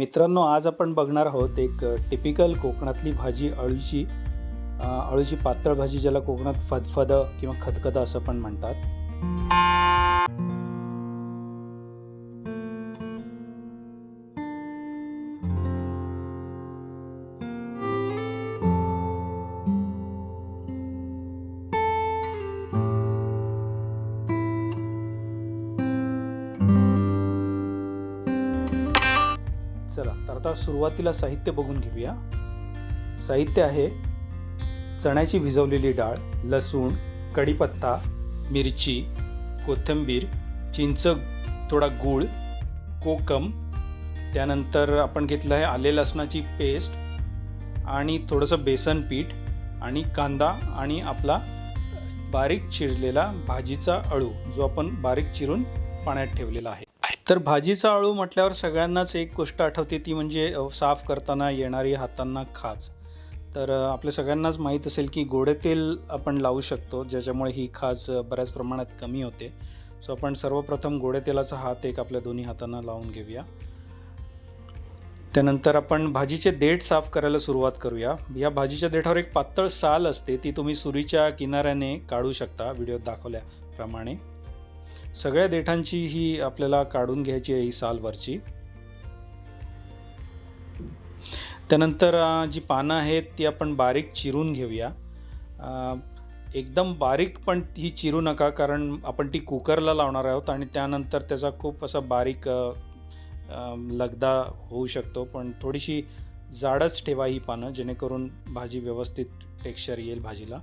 मित्रांनो आज आपण बघणार आहोत एक टिपिकल कोकणातली भाजी अळूची अळूची पातळ भाजी ज्याला कोकणात फदफद किंवा खदखदं असं पण म्हणतात. आता सुरुवातीला साहित्य बघून घेऊया. साहित्य आहे चण्याची भिजवलेली डाळ लसूण कढीपत्ता मिरची कोथिंबीर चिंच थोडा गूळ कोकम त्यानंतर आपण घेतलं आहे आले लसणाची पेस्ट आणि थोडंसं बेसन पीठ आणि कांदा आणि आपला बारीक चिरलेला भाजीचा अळू जो आपण बारीक चिरून पाण्यात ठेवलेला आहे. तर भाजीचा अळू म्हटल्यावर सगळ्यांनाच एक गोष्ट आठवते ती म्हणजे साफ करताना येणारी हातांना खाज. तर आपल्या सगळ्यांनाच माहीत असेल की गोडे तेल आपण लावू शकतो ज्याच्यामुळे ही खाज बऱ्याच प्रमाणात कमी होते. सो आपण सर्वप्रथम गोडे तेलाचा हात एक आपल्या दोन्ही हातांना लावून घेऊया. त्यानंतर आपण भाजीचे देठ साफ करायला सुरुवात करूया. या भाजीच्या देठावर एक पातळ साल असते ती तुम्ही सुरीच्या किनाऱ्याने काढू शकता व्हिडिओत दाखवल्याप्रमाणे. सगळ्या देठांची ही आपल्याला काढून घ्यायची आहे ही सालवरची त्यानंतर जी पानं आहेत ती आपण बारीक चिरून घेऊया. एकदम बारीक पण ही चिरू नका कारण आपण ती कुकरला लावणार आहोत आणि त्यानंतर त्याचा खूप असा बारीक लगदा होऊ शकतो. पण थोडीशी जाडच ठेवा ही पानं जेणेकरून भाजी व्यवस्थित टेक्स्चर येईल भाजीला.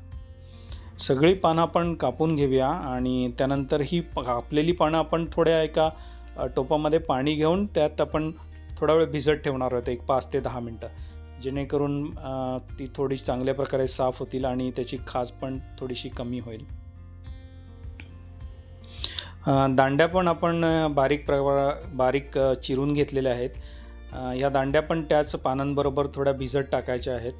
सगळी पानं आपण कापून घेऊया आणि त्यानंतर ही कापलेली पानं आपण थोड्या एका टोपामध्ये पाणी घेऊन त्यात आपण थोडा वेळ भिजत ठेवणार आहोत एक पाच ते दहा मिनटं. जेणेकरून ती थोडी चांगल्या प्रकारे साफ होतील आणि त्याची खाज पण थोडीशी कमी होईल. दांड्या पण आपण बारीक प्रवा बारीक चिरून घेतलेल्या आहेत. ह्या या दांड्या पण त्याच पानांबरोबर थोड्या भिजत टाकायच्या आहेत.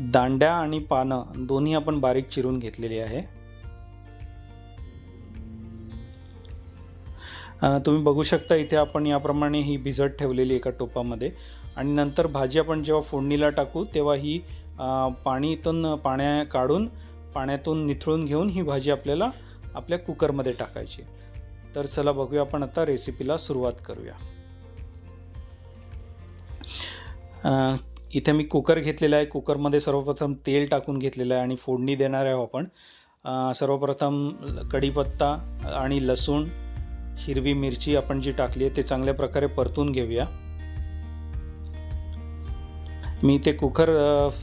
दांड्या आणि पानं दोन्ही आपण बारीक चिरून घेतलेली आहे. तुम्ही बघू शकता इथे आपण याप्रमाणे ही भिजत ठेवलेली एका टोपामध्ये आणि नंतर भाजी आपण जेव्हा फोडणीला टाकू तेव्हा ही पाणीतून पाण्या काढून पाण्यातून निथळून घेऊन ही भाजी आपल्याला आपल्या कुकरमध्ये टाकायची. तर चला बघूया आपण आता रेसिपीला सुरुवात करूया. इथे मी कुकर घेतलेला आहे. कुकरमध्ये सर्वप्रथम तेल टाकून घेतलेलं आहे आणि फोडणी देणार आहे आपण. सर्वप्रथम कढीपत्ता आणि लसूण हिरवी मिरची आपण जी टाकली आहे ते चांगल्या प्रकारे परतून घेऊया. मी ते कुकर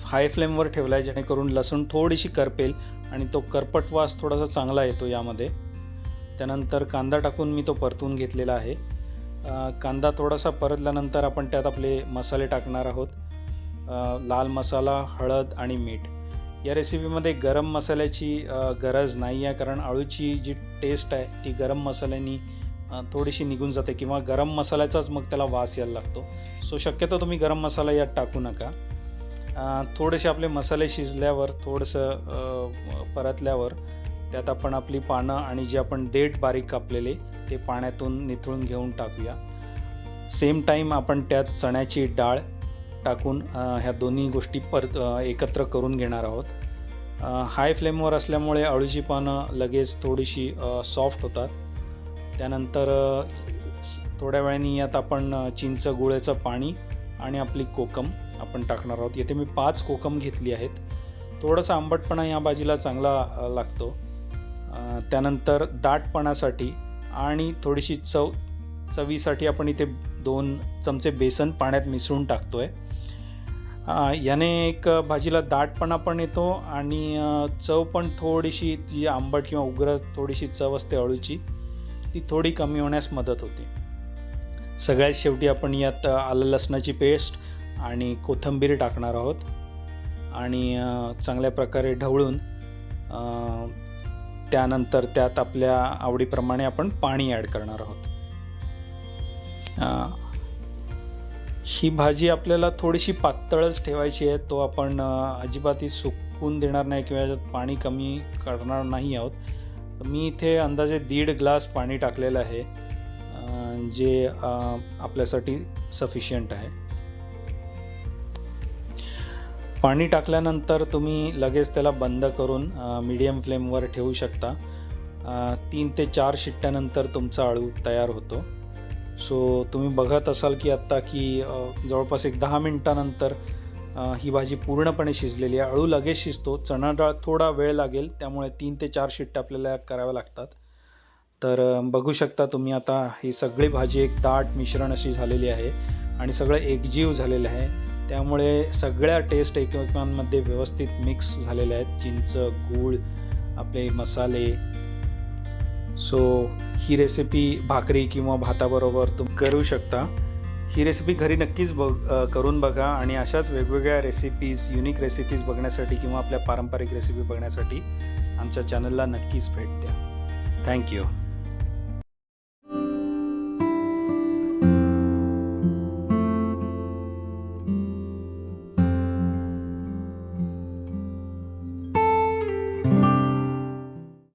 हाय फ्लेमवर ठेवला आहे जेणेकरून लसूण थोडीशी करपेल आणि तो करपट वास थोडासा चांगला येतो यामध्ये. त्यानंतर कांदा टाकून मी तो परतून घेतलेला आहे. कांदा थोडासा परतल्यानंतर आपण त्यात आपले मसाले टाकणार आहोत. लाल मसाला हळद आणि मीठ. या रेसिपीमध्ये गरम मसाल्याची गरज नाही आहे कारण अळूची जी टेस्ट आहे ती गरम मसाल्यानी थोडीशी निघून जाते किंवा गरम मसाल्याचाच मग त्याला वास यायला लागतो. सो शक्यतो तुम्ही गरम मसाला यात टाकू नका. थोडेसे आपले मसाले शिजल्यावर थोडंसं परतल्यावर त्यात आपण आपली पानं आणि जे आपण देठ बारीक कापलेले ते पाण्यातून निथळून घेऊन टाकूया. सेम टाईम आपण त्यात चण्याची डाळ टाकून ह्या दोन्ही गोष्टी परत एकत्र करून घेणार आहोत. हाय फ्लेमवर असल्यामुळे अळूची पानं लगेच थोडीशी सॉफ्ट होतात. त्यानंतर थोड्या वेळाने यात आपण चिंच गुळ्याचं पाणी आणि आपली कोकम आपण टाकणार आहोत. येथे मी पाच कोकम घेतली आहेत. थोडासा आंबटपणा या भाजीला चांगला लागतो. त्यानंतर दाटपणासाठी आणि थोडीशी चव चवीसाठी आपण इथे दोन चमचे बेसन पाण्यात मिसळून टाकतो आहे याने एक भाजीला दाटपणा पण येतो आणि चव पण थोडीशी जी आंबट किंवा उग्र थोडीशी चव असते अळूची ती थोडी कमी होण्यास मदत होते. सगळ्यात शेवटी आपण यात आलं लसणाची पेस्ट आणि कोथिंबीर टाकणार आहोत. आणि चांगल्या प्रकारे ढवळून त्यानंतर त्यात आपल्या आवडीप्रमाणे आपण पाणी ॲड करणार आहोत. ही. भाजी आपल्याला थोडीशी पातळच ठेवायची आहे तो आपण अजिबात ही सुकून देणार नाही किंवा याच्यात पाणी कमी करणार नाही आहोत. तर मी इथे अंदाजे दीड ग्लास पाणी टाकलेलं आहे जे आपल्यासाठी सफिशियंट आहे. पाणी टाकल्यानंतर तुम्ही लगेच त्याला बंद करून मीडियम फ्लेमवर ठेवू शकता. तीन ते चार शिट्ट्यानंतर तुमचा अळू तयार होतो. सो तुम्ही बघत असाल की आत्ता की जवळपास एक दहा मिनटानंतर ही भाजी पूर्णपणे शिजलेली आहे. अळू लगेच शिजतो. चणा डाळ थोडा वेळ लागेल. त्यामुळे तीन ते चार शिट्ट्या आपल्याला कराव्या लागतात. तर बघू शकता तुम्ही आता ही सगळी भाजी एक दाट मिश्रण अशी झालेली आहे आणि सगळं एकजीव झालेलं आहे. त्यामुळे सगळ्या टेस्ट एकमेकांमध्ये व्यवस्थित मिक्स झालेल्या आहेत. चिंच गूळ आपले मसाले सो ही रेसिपी भाकरी किंवा भाताबरोबर तुम्ही करू शकता. ही रेसिपी घरी नक्कीच बघ करून बघा आणि अशाच वेगवेगळ्या रेसिपीज युनिक रेसिपीज बघण्यासाठी किंवा आपल्या पारंपरिक रेसिपी बघण्यासाठी आमच्या चॅनलला नक्कीच भेट द्या. थँक्यू